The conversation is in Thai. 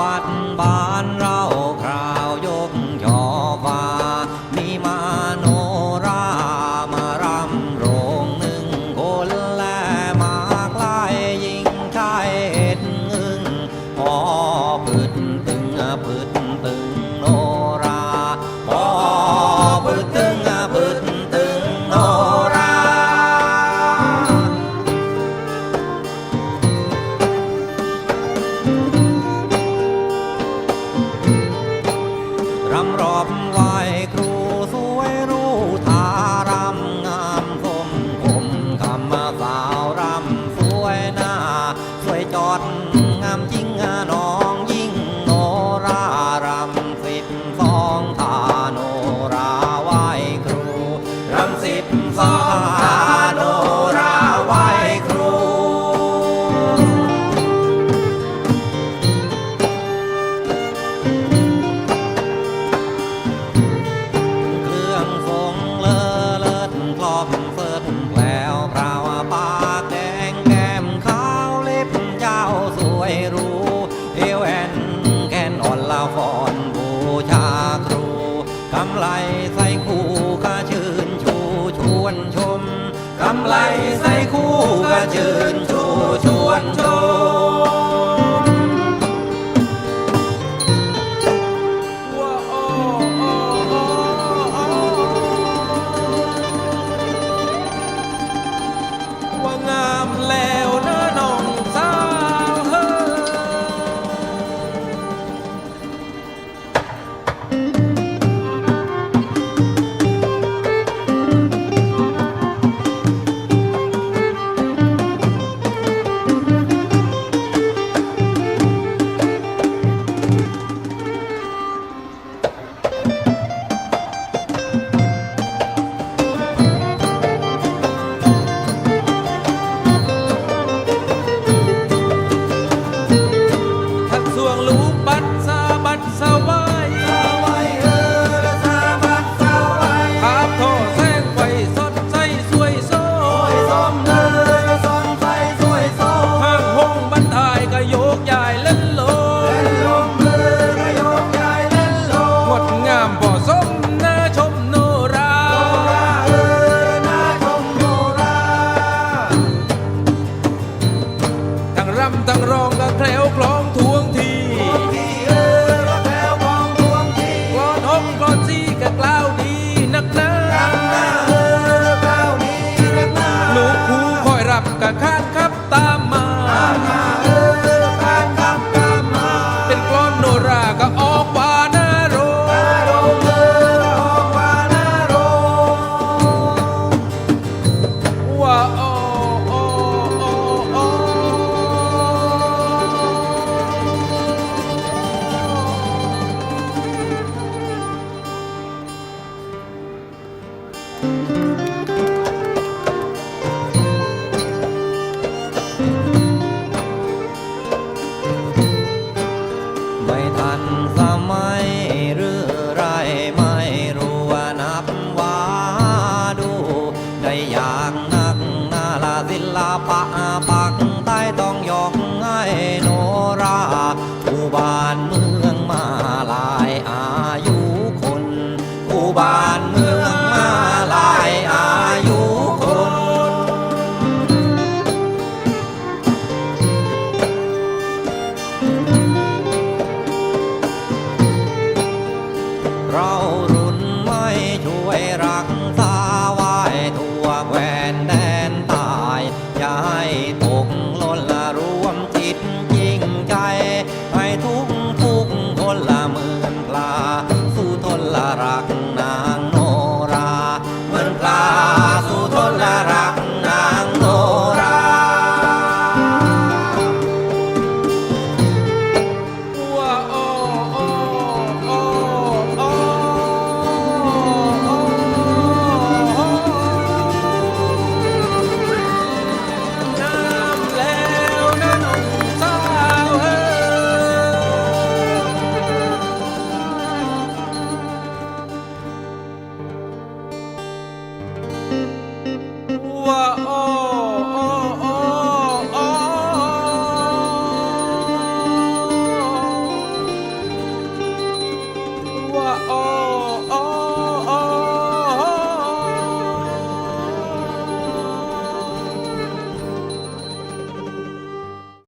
วัดบ้านเรา วนชมกำไรใส่คู่ก็เชิญ วงลูกปัดันสมัยหรือไรไม่รู้นับว่าดู ได้อย่างนักนาลาศิลปะปักใต้ต้องยอกให้โนราอุบานเมือง